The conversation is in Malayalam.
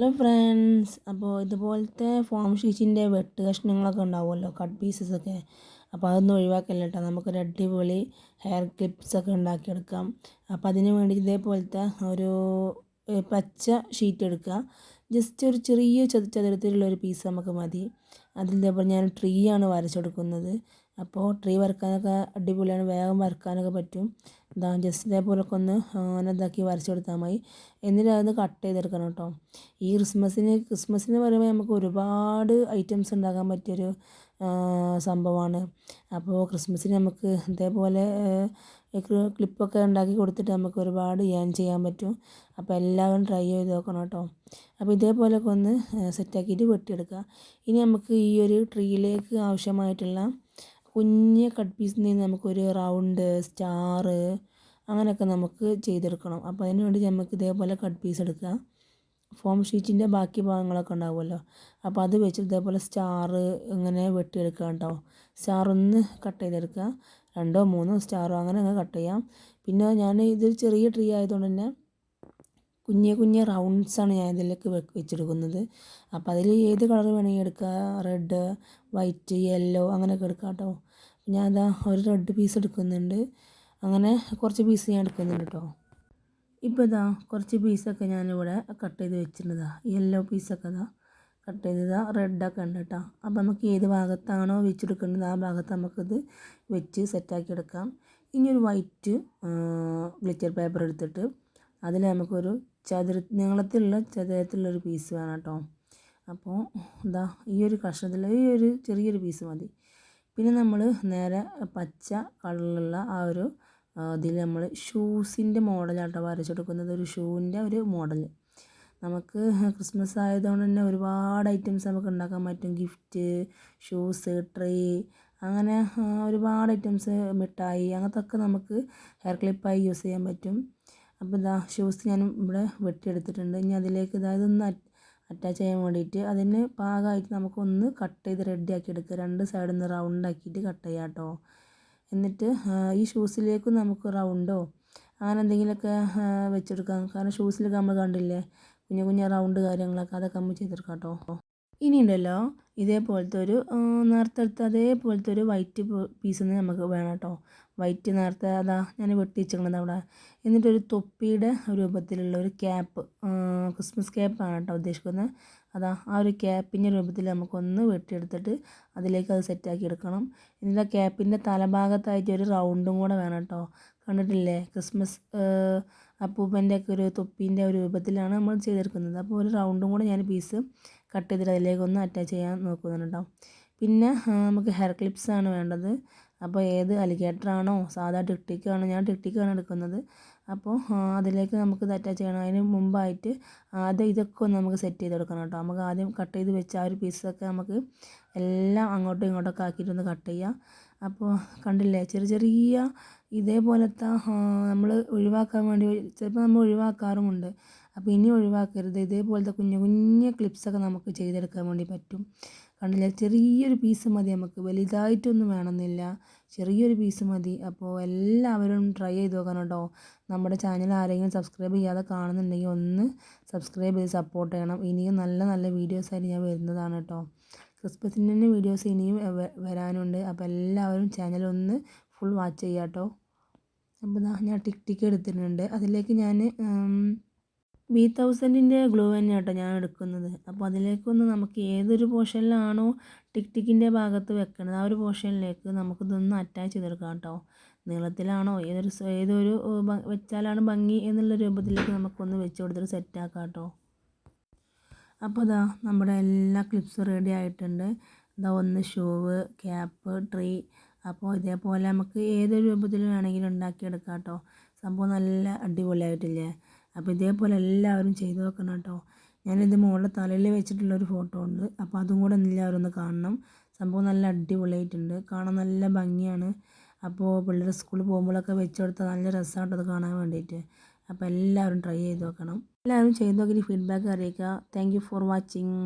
ഹലോ ഫ്രണ്ട്സ് അപ്പോൾ ഇതുപോലത്തെ ഫോം ഷീറ്റിന്റെ വെട്ട് കഷ്ണങ്ങളൊക്കെ ഉണ്ടാവുമല്ലോ കട്ട് പീസസ് ഒക്കെ. അപ്പോൾ അതൊന്നും ഒഴിവാക്കല്ല കേട്ടോ നമുക്കൊരു അടിപൊളി ഹെയർ ക്ലിപ്സ് ഒക്കെ ഉണ്ടാക്കിയെടുക്കാം. അപ്പോൾ അതിന് വേണ്ടി ഇതേപോലത്തെ ഒരു പച്ച ഷീറ്റ് എടുക്കുക. ജസ്റ്റ് ഒരു ചെറിയ ചതുരത്തിലുള്ള ഒരു പീസ് നമുക്ക് മതി. അതിൽ ഇതേപോലെ ഞാൻ ട്രീ ആണ് വരച്ചെടുക്കുന്നത് അപ്പോൾ ട്രീ വരക്കാനൊക്കെ അടിപൊളിയാണ്. വേഗം വരക്കാനൊക്കെ പറ്റും. ഇതാ ജസ്റ്റ് ഇതേപോലൊക്കെ ഒന്ന് അങ്ങനെ ഇതാക്കി വരച്ചു കൊടുത്താൽ മതി. എന്നിട്ട് അതൊന്ന് കട്ട് ചെയ്തെടുക്കണം കേട്ടോ. ഈ ക്രിസ്മസിന് ക്രിസ്മസിന് പറയുമ്പോൾ നമുക്ക് ഒരുപാട് ഐറ്റംസ് ഉണ്ടാക്കാൻ പറ്റിയൊരു സംഭവമാണ് അപ്പോൾ ക്രിസ്മസിന് നമുക്ക് ഇതേപോലെ ക്ലിപ്പൊക്കെ ഉണ്ടാക്കി കൊടുത്തിട്ട് നമുക്ക് ഒരുപാട് ഏൺ ചെയ്യാൻ പറ്റും. അപ്പോൾ എല്ലാവരും ട്രൈ ചെയ്ത് നോക്കണം കേട്ടോ. അപ്പോൾ ഇതേപോലെയൊക്കെ ഒന്ന് സെറ്റാക്കിയിട്ട് വെട്ടിയെടുക്കുക. ഇനി നമുക്ക് ഈ ഒരു ട്രീയിലേക്ക് ആവശ്യമായിട്ടുള്ള കുഞ്ഞ് കട്ട് പീസിൽ നിന്ന് നമുക്കൊരു റൗണ്ട് സ്റ്റാർ അങ്ങനെയൊക്കെ നമുക്ക് ചെയ്തെടുക്കണം. അപ്പോൾ അതിന് വേണ്ടി നമുക്ക് ഇതേപോലെ കട്ട് പീസ് എടുക്കുക ഫോം ഷീറ്റിന്റെ ബാക്കി ഭാഗങ്ങളൊക്കെ ഉണ്ടാവുമല്ലോ. അപ്പോൾ അത് വെച്ച് ഇതേപോലെ സ്റ്റാർ ഇങ്ങനെ വെട്ടിയെടുക്കുക കേട്ടോ. സ്റ്റാർ ഒന്ന് കട്ട് ചെയ്തെടുക്കുക. രണ്ടോ മൂന്നോ സ്റ്റാറോ അങ്ങനെ അങ്ങ് കട്ട് ചെയ്യാം. പിന്നെ ഞാൻ ഇതൊരു ചെറിയ ട്രീ ആയതുകൊണ്ട് തന്നെ കുഞ്ഞെ കുഞ്ഞു റൗണ്ട്സാണ് ഞാൻ ഇതിലേക്ക് വെച്ചെടുക്കുന്നത് അപ്പോൾ അതിൽ ഏത് കളർ വേണമെങ്കിൽ എടുക്കുക റെഡ് വൈറ്റ് യെല്ലോ അങ്ങനെയൊക്കെ എടുക്കാം കേട്ടോ ഞാൻ അതാ ഒരു റെഡ് പീസ് എടുക്കുന്നുണ്ട്. അങ്ങനെ കുറച്ച് പീസ് ഞാൻ എടുക്കുന്നുണ്ട് കേട്ടോ ഇപ്പോൾ ഇതാ കുറച്ച് പീസൊക്കെ ഞാനിവിടെ കട്ട് ചെയ്ത് വെച്ചിട്ടുള്ളതാ യെല്ലോ പീസൊക്കെ ഇതാ കട്ട് ചെയ്തതാ റെഡൊക്കെ ഉണ്ട് കേട്ടോ അപ്പോൾ നമുക്ക് ഏത് ഭാഗത്താണോ വെച്ചെടുക്കേണ്ടത് ആ ഭാഗത്ത് നമുക്കിത് വെച്ച് സെറ്റാക്കി എടുക്കാം. ഇനി ഒരു വൈറ്റ് ഗ്ലിറ്റർ പേപ്പർ എടുത്തിട്ട് അതിൽ നമുക്കൊരു ചതുര നീളത്തിലുള്ള ചതുരത്തിലുള്ളൊരു പീസ് വേണം കേട്ടോ. അപ്പോൾ എന്താ ഈ ഒരു കഷ്ണത്തിൽ ഈ ഒരു ചെറിയൊരു പീസ് മതി. പിന്നെ നമ്മൾ നേരെ പച്ച കളറിലുള്ള ആ ഒരു ഇതിൽ നമ്മൾ ഷൂസിന്റെ മോഡലാട്ടോ വരച്ചെടുക്കുന്നത്. ഒരു ഷൂവിന്റെ ഒരു മോഡൽ നമുക്ക് ക്രിസ്മസ് ആയതുകൊണ്ട് തന്നെ ഒരുപാട് ഐറ്റംസ് നമുക്ക് ഉണ്ടാക്കാൻ പറ്റും. ഗിഫ്റ്റ് ഷൂസ് ട്രേ അങ്ങനെ ഒരുപാട് ഐറ്റംസ് മിഠായി അങ്ങനത്തെ ഒക്കെ നമുക്ക് ഹെയർ ക്ലിപ്പായി യൂസ് ചെയ്യാൻ പറ്റും. അപ്പോൾ ഇതാ ഷൂസ് ഞാൻ ഇവിടെ വെട്ടിയെടുത്തിട്ടുണ്ട്. ഇനി അതിലേക്ക് ഇതായത് ഒന്ന് അറ്റാച്ച് ചെയ്യാൻ വേണ്ടിയിട്ട് അതിന് പാകമായിട്ട് നമുക്കൊന്ന് കട്ട് ചെയ്ത് റെഡിയാക്കി എടുക്കുക. രണ്ട് സൈഡിൽ നിന്ന് റൗണ്ട് ആക്കിയിട്ട് കട്ട് ചെയ്യാം കേട്ടോ. എന്നിട്ട് ഈ ഷൂസിലേക്കും നമുക്ക് റൗണ്ടോ അങ്ങനെ എന്തെങ്കിലുമൊക്കെ വെച്ചെടുക്കാം. കാരണം ഷൂസിലൊക്കെ നമ്മൾ കണ്ടില്ലേ കുഞ്ഞു കുഞ്ഞു റൗണ്ട് കാര്യങ്ങളൊക്കെ അതൊക്കെ നമ്മൾ ചെയ്തെടുക്കാം കേട്ടോ. ഇനി ഉണ്ടല്ലോ ഇതേപോലത്തെ ഒരു നേരത്തെടുത്ത അതേപോലത്തെ ഒരു വൈറ്റ് പീസ് നമുക്ക് വേണം കേട്ടോ വൈറ്റ് നേരത്തെ അതാ ഞാൻ വെട്ടിച്ചിരിക്കണത് അവിടെ. എന്നിട്ടൊരു തൊപ്പിയുടെ രൂപത്തിലുള്ള ഒരു ക്യാപ്പ് ക്രിസ്മസ് ക്യാപ്പാണ് കേട്ടോ ഉദ്ദേശിക്കുന്നത്. അതാ ആ ഒരു ക്യാപ്പിന്റെ രൂപത്തിൽ നമുക്കൊന്ന് വെട്ടിയെടുത്തിട്ട് അതിലേക്ക് അത് സെറ്റാക്കി എടുക്കണം. എന്നിട്ട് ആ ക്യാപ്പിന്റെ തലഭാഗത്തായിട്ട് ഒരു റൗണ്ടും കൂടെ വേണം കേട്ടോ കണ്ടിട്ടില്ലേ? ക്രിസ്മസ് അപ്പൂപ്പന്റെ ഒക്കെ ഒരു തൊപ്പീന്റെ ഒരു രൂപത്തിലാണ് നമ്മൾ ചെയ്തെടുക്കുന്നത്. അപ്പോൾ ഒരു റൗണ്ടും കൂടെ ഞാൻ പീസ് കട്ട് ചെയ്തിട്ട് അതിലേക്കൊന്ന് അറ്റാച്ച് ചെയ്യാൻ നോക്കുന്നുണ്ട്. കേട്ടോ പിന്നെ നമുക്ക് ഹെയർ ക്ലിപ്സ് ആണ് വേണ്ടത്. അപ്പോൾ ഏത് അലിഗേറ്ററാണോ സാധാ ടിക്ടിക്കാണോ ഞാൻ ടിക്ടിക്കാണ് എടുക്കുന്നത്. അപ്പോൾ അതിലേക്ക് നമുക്ക് ഇത് അറ്റാച്ച് ചെയ്യണം. അതിന് മുമ്പായിട്ട് ആദ്യം ഇതൊക്കെ ഒന്ന് നമുക്ക് സെറ്റ് ചെയ്തെടുക്കണം കേട്ടോ. നമുക്ക് ആദ്യം കട്ട് ചെയ്ത് വെച്ച ആ ഒരു പീസൊക്കെ നമുക്ക് എല്ലാം അങ്ങോട്ടും ഇങ്ങോട്ടൊക്കെ ആക്കിയിട്ടൊന്ന് കട്ട് ചെയ്യാം. അപ്പോൾ കണ്ടില്ലേ ചെറിയ ചെറിയ ഇതേപോലത്തെ നമ്മൾ ഒഴിവാക്കാൻ വേണ്ടി ചിലപ്പോൾ നമ്മൾ ഒഴിവാക്കാറുമുണ്ട്. അപ്പോൾ ഇനി ഒഴിവാക്കരുത്. ഇതേപോലത്തെ കുഞ്ഞു കുഞ്ഞു ക്ലിപ്സൊക്കെ നമുക്ക് ചെയ്തെടുക്കാൻ വേണ്ടി പറ്റും. കണ്ടില്ലേ? ചെറിയൊരു പീസ് മതി നമുക്ക്. വലുതായിട്ടൊന്നും വേണമെന്നില്ല. ചെറിയൊരു പീസ് മതി. അപ്പോൾ എല്ലാവരും ട്രൈ ചെയ്ത് നോക്കണം കേട്ടോ. നമ്മുടെ ചാനൽ ആരെങ്കിലും സബ്സ്ക്രൈബ് ചെയ്യാതെ കാണുന്നുണ്ടെങ്കിൽ ഒന്ന് സബ്സ്ക്രൈബ് ചെയ്ത് സപ്പോർട്ട് ചെയ്യണം. ഇനിയും നല്ല നല്ല വീഡിയോസായിട്ട് ഞാൻ വരുന്നതാണ് കേട്ടോ. ക്രിസ്മസിന്റെ വീഡിയോസ് ഇനിയും വരാനുണ്ട്. അപ്പോൾ എല്ലാവരും ചാനൽ ഒന്ന് ഫുൾ വാച്ച് ചെയ്യാം കേട്ടോ. അപ്പോൾ ഞാൻ ടിക് ടിക്ക് എടുത്തിട്ടുണ്ട്. അതിലേക്ക് ഞാൻ ബി തൗസൻഡിന്റെ ഗ്ലൂ തന്നെ കേട്ടോ ഞാൻ എടുക്കുന്നത്. അപ്പോൾ അതിലേക്കൊന്ന് നമുക്ക് ഏതൊരു പോർഷനിലാണോ ടിക് ടിക്കിന്റെ ഭാഗത്ത് വെക്കണത് ആ ഒരു പോർഷനിലേക്ക് നമുക്കിതൊന്ന് അറ്റാച്ച് ചെയ്തെടുക്കാം കേട്ടോ. നീളത്തിലാണോ ഏതൊരു ഏതൊരു വെച്ചാലാണ് ഭംഗി എന്നുള്ള രൂപത്തിലേക്ക് നമുക്കൊന്ന് വെച്ച് കൊടുത്തിട്ട് സെറ്റാക്കാം കേട്ടോ. അപ്പോൾ അതാ നമ്മുടെ എല്ലാ ക്ലിപ്സും റെഡി ആയിട്ടുണ്ട്. ഇതാ ഒന്ന് ഷൂവ് ക്യാപ്പ് ട്രീ. അപ്പോൾ ഇതേപോലെ നമുക്ക് ഏതൊരു രൂപത്തിൽ വേണമെങ്കിലും ഉണ്ടാക്കിയെടുക്കാം കേട്ടോ. സംഭവം നല്ല അടിപൊളിയായിട്ടില്ലേ? അപ്പോൾ ഇതേപോലെ എല്ലാവരും ചെയ്ത് നോക്കണം കേട്ടോ. ഞാനിത് മുകളിൽ തലയിൽ വെച്ചിട്ടുള്ളൊരു ഫോട്ടോ ഉണ്ട്. അപ്പോൾ അതും കൂടെ എല്ലാവരും ഒന്ന് കാണണം. സംഭവം നല്ല അടിപൊളിയായിട്ടുണ്ട്. കാണാൻ നല്ല ഭംഗിയാണ്. അപ്പോൾ പിള്ളേർ സ്കൂളിൽ പോകുമ്പോഴൊക്കെ വെച്ച് കൊടുത്താൽ നല്ല രസമായിട്ട് അത് കാണാൻ വേണ്ടിയിട്ട്. അപ്പോൾ എല്ലാവരും ട്രൈ ചെയ്ത് നോക്കണം എല്ലാവരും ചെയ്ത് നോക്കിയിട്ട് ഫീഡ്ബാക്ക് അറിയിക്കുക. Thank for watching